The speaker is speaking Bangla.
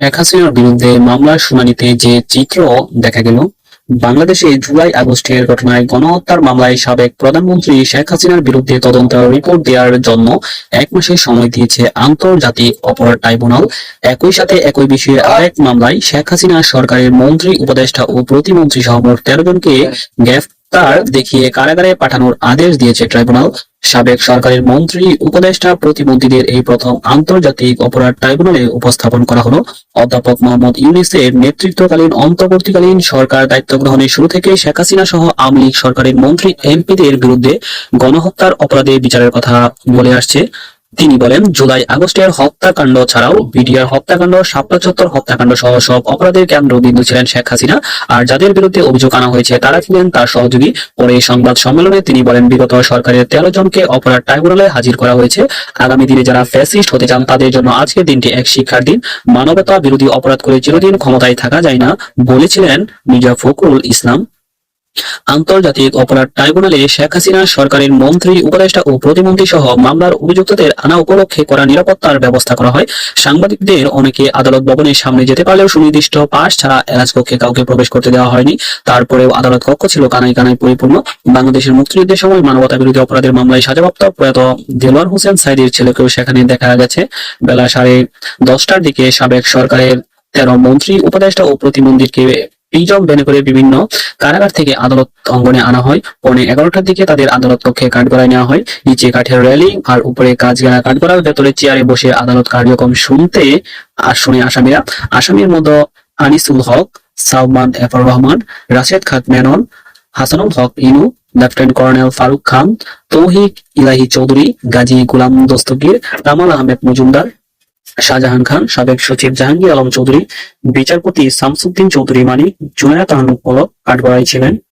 শেখ হাসিনার বিরুদ্ধে মামলার শুনানিতে যে চিত্র দেখা গেল, বাংলাদেশে জুলাই আগস্টের ঘটনায় গণহত্যার মামলায় সাবেক প্রধানমন্ত্রী শেখ হাসিনার বিরুদ্ধে তদন্ত রিপোর্ট দেওয়ার জন্য এক মাসের সময় দিয়েছে আন্তর্জাতিক অপরাধ ট্রাইব্যুনাল। একই সাথে একই বিষয়ে আরেক মামলায় শেখ হাসিনা সরকারের মন্ত্রী, উপদেষ্টা ও প্রতিমন্ত্রী সহ মোট তেরো জনকে গ্রেফতার দেখিয়ে কারাগারে পাঠানোর আদেশ দিয়েছে ট্রাইব্যুনাল। সাবেক সরকারের মন্ত্রী, উপদেষ্টা প্রতিমন্ত্রীদের এই প্রথম আন্তর্জাতিক অপরাধ ট্রাইব্যুনালে উপস্থাপন করা হল। অধ্যাপক মোহাম্মদ ইউনিসের নেতৃত্বকালীন অন্তর্বর্তীকালীন সরকার দায়িত্ব গ্রহণের শুরু থেকে শেখ হাসিনা সহ আওয়ামী লীগ সরকারের মন্ত্রী, এমপিদের বিরুদ্ধে গণহত্যার অপরাধে বিচারের কথা বলে আসছে। তিনি বলেন, জুলাই আগস্টের হত্যাকাণ্ড ছাড়াও বিডিআর হত্যাকাণ্ড শাপলা চত্বর হত্যাকাণ্ড সহ সব অপরাধের কেন্দ্রবিন্দু ছিলেন শেখ হাসিনা। আর যাদের বিরুদ্ধে অভিযোগ আনা হয়েছে, তারা ছিলেন তার সহযোগী। পরে এই সংবাদ সম্মেলনে তিনি বলেন, বিগত সরকারের তেরো জনকে অপরাধ ট্রাইব্যুনালে হাজির করা হয়েছে। আগামী দিনে যারা ফ্যাসিস্ট হতে চান, তাদের জন্য আজকের দিনটি এক শিক্ষার দিন। মানবতা বিরোধী অপরাধ করে চিরদিন ক্ষমতায় থাকা যায় না, বলেছিলেন মির্জা ফখরুল ইসলাম। আন্তর্জাতিক অপরাধ ট্রাইব্যুনালে শেখ হাসিনা সরকারের মন্ত্রী, উপদেষ্টা ও প্রতিমন্ত্রী সহ মামলার অভিযুক্তদের আনা উপলক্ষে করা নিরাপত্তার ব্যবস্থা করা হয়। সাংবাদিকদের অনেকে আদালত ভবনের সামনে যেতে পারলেও সুনির্দিষ্ট পাশ ছাড়া এলাচ কক্ষে কাউকে প্রবেশ করতে দেওয়া হয়নি। তারপরেও আদালত কক্ষ ছিল কানায় কানায় পরিপূর্ণ। বাংলাদেশের মুক্তিযুদ্ধের সময় মানবতা বিরোধী অপরাধের মামলায় সাজাপ্রাপ্ত প্রয়াত দেলোয়ার হোসেন সাইদির ছেলেকেও সেখানে দেখা গেছে। বেলা সাড়ে দশটার দিকে সাবেক সরকারের তেরো মন্ত্রী, উপদেষ্টা ও প্রতিমন্ত্রীকে প্রিজম ভ্যানে করে বিভিন্ন কারাগার থেকে আদালত অঙ্গনে আনা হয়। পৌনে এগারোটার দিকে তাদের আদালত কক্ষে কাঠগড়ায় নেওয়া হয়। নিচে কাঠের রেলিং আর উপরে কাজগেরা কাঠগড়ার ভেতরে চেয়ারে বসে আদালত কার্যক্রম শুনতে আর শুনে আসামিরা। আসামির মতো আনিসুল হক, সালমান এফর রহমান, রাশেদ খাত মেনন, হাসানুল হক ইনু, লেফটেন্যান্ট কর্নেল ফারুক খান, তৌহিক ইলাহি চৌধুরী, গাজী গুলাম দস্তগীর কামাল আহমেদ মজুমদার শাহজাহান খান, সাবেক সচিব জাহাঙ্গীর আলম চৌধুরী, বিচারপতি শামসুদ্দিন চৌধুরী, মানিক জুনায়দ আহমদ পলক কাঠগড়ায় ছিলেন।